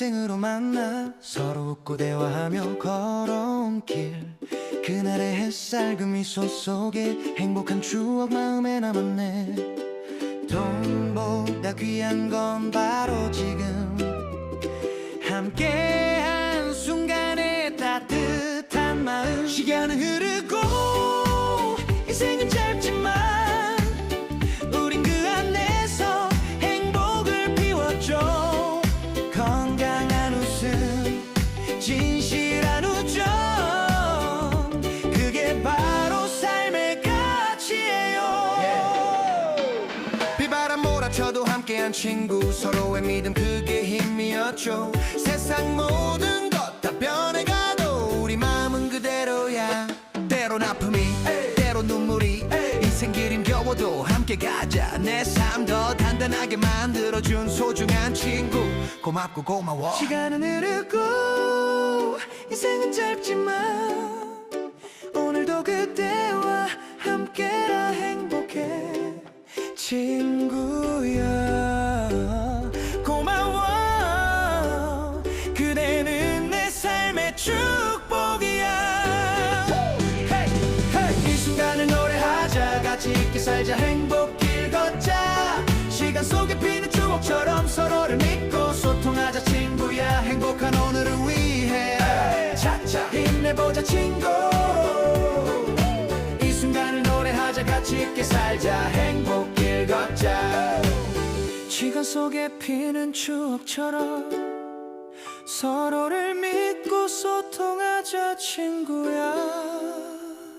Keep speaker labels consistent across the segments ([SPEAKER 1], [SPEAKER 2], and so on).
[SPEAKER 1] 인생으로 만나 서로 웃고 대화하며 걸어온 길. 그날의 햇살 그 미소 속에 행복한 추억 마음에 남았네. 돈보다 귀한 건 바로 지금. 함께 몰아쳐도 함께한 친구 서로의 믿음 그게 힘이었죠. 세상 모든 것 다 변해가도 우리 마음은 그대로야. 때론 아픔이 때론 눈물이 인생 길 힘겨워도 함께 가자. 내 삶 더 단단하게 만들어준 소중한 친구. 고맙고 고마워. 시간은 흐르고 인생은 짧지만 오늘도 그대 살자 행복길 걷자. 시간 속에 피는 추억처럼 서로를 믿고 소통하자 친구야. 행복한 오늘을 위해. 차차 힘내보자 친구. 이 순간을 노래하자 같이 있게 살자. 행복길 걷자. 시간 속에 피는 추억처럼 서로를 믿고 소통하자 친구야.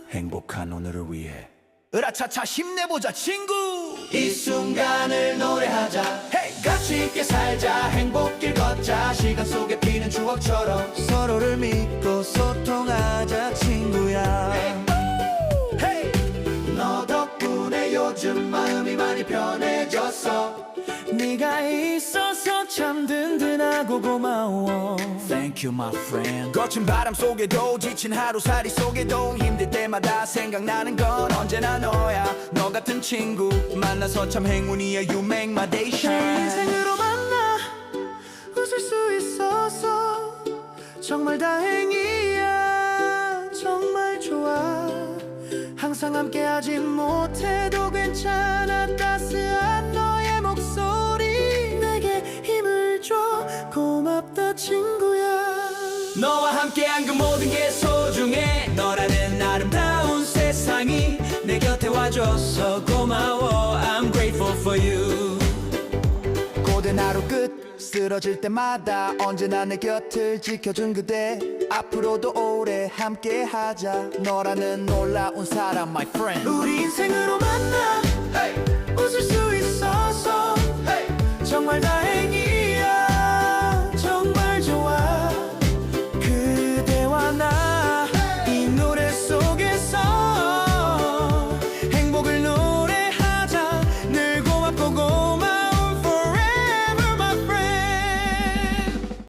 [SPEAKER 1] 행복한 오늘을 위해 으라차차 힘내보자 친구. 이 순간을 노래하자. hey! 같이 있게 살자. 행복길 걷자. 시간 속에 피는 추억처럼. 서로를 믿고 소통하자 친구야. hey! 너 덕분에 요즘 마음이 많이 편해졌어 네가 있어서 참 든든하고 고마워. Thank you my friend. 거친 바람 속에도 지친 하루살이 속에도 힘들 때마다 생각나는 건 언제나 너야. 너 같은 친구 만나서 참 행운이야 You make my day shine. 인생으로 만나 웃을 수 있어서 정말 다행이야. 정말 좋아. 항상 함께하진 못해도 괜찮아 따 너와 함께한 그 모든 게 소중해. 너라는 아름다운 세상이 내 곁에 와줘서 고마워. I'm grateful for you. 고된 하루 끝 쓰러질 때마다 언제나 내 곁을 지켜준 그대. 앞으로도 오래 함께 하자. 너라는 놀라운 사람 my friend. 우리 인생으로 만나